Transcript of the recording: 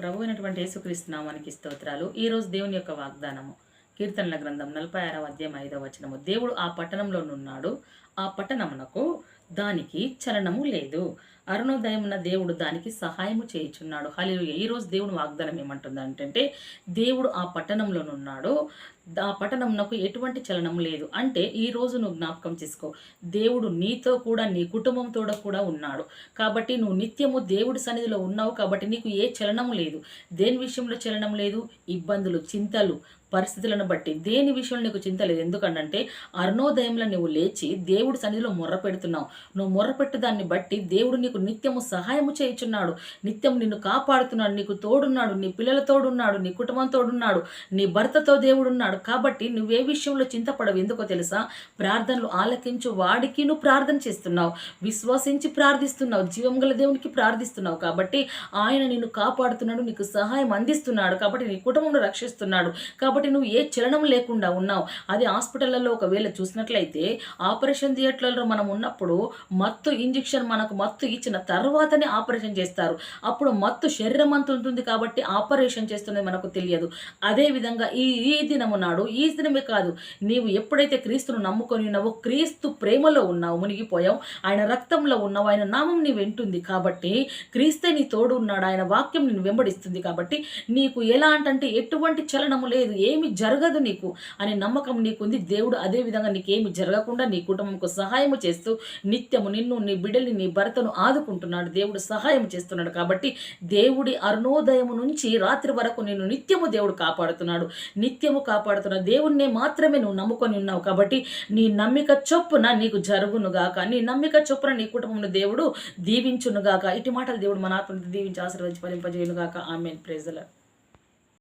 ప్రభు అయినటువంటి యేసుక్రీస్తు నామానికి స్తోత్రాలు. ఈ రోజు దేవుని యొక్క వాగ్దానము. కీర్తనల గ్రంథం నలభై ఆరవ అధ్యాయం ఐదవ వచనము. దేవుడు ఆ పట్టణంలోనున్నాడు ఆ పట్టణమునకు దానికి చలనము లేదు. అరుణోదయమున దేవుడు దానికి సహాయము చేయుచున్నాడు. హలి ఈరోజు రోజు దేవుడు వాగ్దానం ఏమంటుంది అంటే దేవుడు ఆ పట్టణంలోనున్నాడు. ఆ పట్టణంనకు ఎటువంటి చలనం లేదు. అంటే ఈ రోజు నువ్వు జ్ఞాపకం చేసుకో. దేవుడు నీతో కూడా నీ కుటుంబంతో కూడా ఉన్నాడు. కాబట్టి నువ్వు నిత్యము దేవుడి సన్నిధిలో ఉన్నావు కాబట్టి నీకు ఏ చలనం లేదు. దేని విషయంలో చలనం లేదు? ఇబ్బందులు చింతలు పరిస్థితులను బట్టి. దేని విషయంలో నీకు చింత లేదు? ఎందుకంటే అరుణోదయంలో నువ్వు లేచి దేవుడు సన్నిధిలో మొర్ర పెడుతున్నావు. నువ్వు మొర్ర పెట్టు దాన్ని బట్టి దేవుడు నీకు నిత్యము సహాయము చేయుచున్నాడు. నిత్యం నిన్ను కాపాడుతున్నాడు. నీకు తోడున్నాడు. నీ పిల్లల తోడున్నాడు. నీ కుటుంబం తోడున్నాడు. నీ భర్తతో దేవుడు ఉన్నాడు. కాబట్టి నువ్వే విషయంలో చింతపడవు. ఎందుకో తెలుసా? ప్రార్థనలు ఆలకించు వాడికి నువ్వు ప్రార్థన చేస్తున్నావు. విశ్వసించి ప్రార్థిస్తున్నావు. జీవం గల దేవునికి ప్రార్థిస్తున్నావు. కాబట్టి ఆయన నిన్ను కాపాడుతున్నాడు. నీకు సహాయం అందిస్తున్నాడు. కాబట్టి నీ కుటుంబంలో రక్షిస్తున్నాడు. కాబట్టి నువ్వు ఏ చలనం లేకుండా ఉన్నావు. అది హాస్పిటల్లో ఒకవేళ చూసినట్లయితే ఆపరేషన్ థియేటర్లో మనం ఉన్నప్పుడు మత్తు ఇంజెక్షన్ మనకు మత్తు ఇచ్చిన తర్వాతనే ఆపరేషన్ చేస్తారు. అప్పుడు మత్తు శరీరం అంత ఉంటుంది కాబట్టి ఆపరేషన్ చేస్తున్నది మనకు తెలియదు. అదే విధంగా ఈ ఈ దినము నాడు ఈ దినమే కాదు నీవు ఎప్పుడైతే క్రీస్తును నమ్ముకొని ఉన్నావో క్రీస్తు ప్రేమలో ఉన్నావు మునిగిపోయావు ఆయన రక్తంలో ఉన్నావు ఆయన నామం నీ వింటుంది కాబట్టి క్రీస్తే నీ తోడు ఉన్నాడు ఆయన వాక్యం నిన్ను వెంబడిస్తుంది కాబట్టి నీకు ఎలా అంటే ఎటువంటి చలనము లేదు ఏమి జరగదు నీకు అనే నమ్మకం నీకుంది. దేవుడు అదే విధంగా నీకేమి జరగకుండా నీ కుటుంబంకు సహాయము చేస్తూ నిత్యము నిన్ను నీ బిడ్డల్ని నీ భర్తను ఆదుకుంటున్నాడు. దేవుడు సహాయం చేస్తున్నాడు కాబట్టి దేవుడి అరుణోదయము నుంచి రాత్రి వరకు నేను నిత్యము దేవుడు కాపాడుతున్నాడు. నిత్యము కాపాడుతున్న దేవుణ్ణి మాత్రమే నువ్వు నమ్ముకొని ఉన్నావు కాబట్టి నీ నమ్మిక చొప్పున నీకు జరుగునుగాక నీ నమ్మిక చొప్పున నీ కుటుంబంలో దేవుడు దీవించునుగాక ఇటు మాటలు దేవుడు మన ఆత్మను దీవించి ఆశీర్వదించి ఫలింపజేయునుగాక ఆమె ప్రేజల